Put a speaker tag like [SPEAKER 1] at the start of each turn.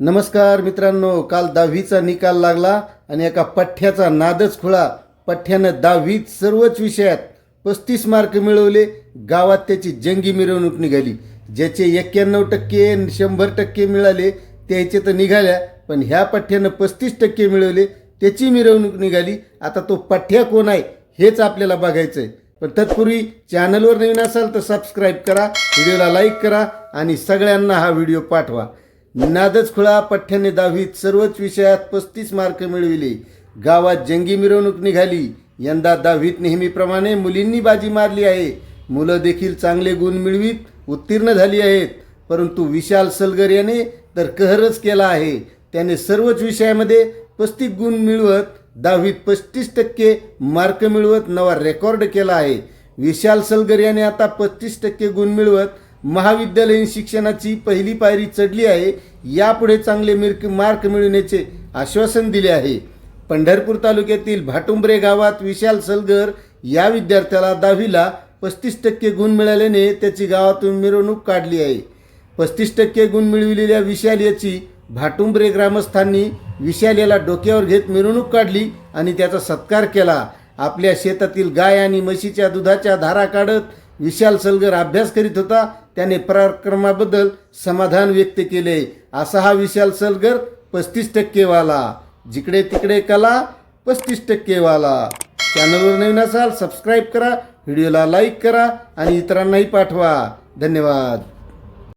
[SPEAKER 1] नमस्कार मित्रांनो काल दहावीचा निकाल लागला आणि एका पठ्ठ्याचा नादच खुळा. पठ्ठ्यानं दहावीत सर्वच विषयात पस्तीस मार्क मिळवले गावात त्याची जंगी मिरवणूक निघाली. ज्याचे एक्क्याण्णव टक्के शंभर टक्के मिळाले त्याचे तर निघाल्या पण ह्या पठ्ठ्यानं पस्तीस टक्के मिळवले त्याची मिरवणूक निघाली. आता तो पठ्ठ्या कोण आहे हेच आपल्याला बघायचं आहे पण तत्पूर्वी चॅनलवर नवीन असाल तर सबस्क्राईब करा व्हिडिओला लाईक करा आणि सगळ्यांना हा व्हिडिओ पाठवा. नादच खुळा पठ्ठ्याने दहावीत सर्वच विषयात पस्तीस मार्क मिळविले. गावात जंगी मिरवणूक निघाली. यंदा दहावीत नेहमीप्रमाणे मुलींनी बाजी मारली आहे. मुलं देखील चांगले गुण मिळवीत उत्तीर्ण झाली आहेत. परंतु विशाल सलगर याने तर कहरच केला आहे. त्याने सर्वच विषयामध्ये पस्तीस गुण मिळवत दहावीत पस्तीस टक्के मार्क मिळवत नवा रेकॉर्ड केला आहे. विशाल सलगर याने आता पस्तीस टक्के गुण मिळवत महाविद्यालयीन शिक्षणाची पहिली पायरी चढली आहे. यापुढे चांगले मिर्क मार्क मिळवण्याचे आश्वासन दिले आहे. पंढरपूर तालुक्यातील भाटुंबरे गावात विशाल सलगर या विद्यार्थ्याला दहावीला पस्तीस टक्के गुण मिळाल्याने त्याची गावातून मिरवणूक काढली आहे. पस्तीस टक्के गुण मिळविलेल्या विशाल याची भाटुंबरे ग्रामस्थांनी विशाल याला डोक्यावर घेत मिरवणूक काढली आणि त्याचा सत्कार केला. आपल्या शेतातील गाय आणि म्हशीच्या दुधाच्या धारा काढत विशाल सलगर अभ्यास करीत होता त्याने पराक्रमाबद्दल समाधान व्यक्त केले. असा हा विशाल सलगर पस्तीस टक्केवाला. जिकडे तिकडे कला पस्तीस टक्केवाला. चॅनलवर नवीन असाल सबस्क्राईब करा व्हिडिओला लाईक करा आणि इतरांनाही पाठवा. धन्यवाद.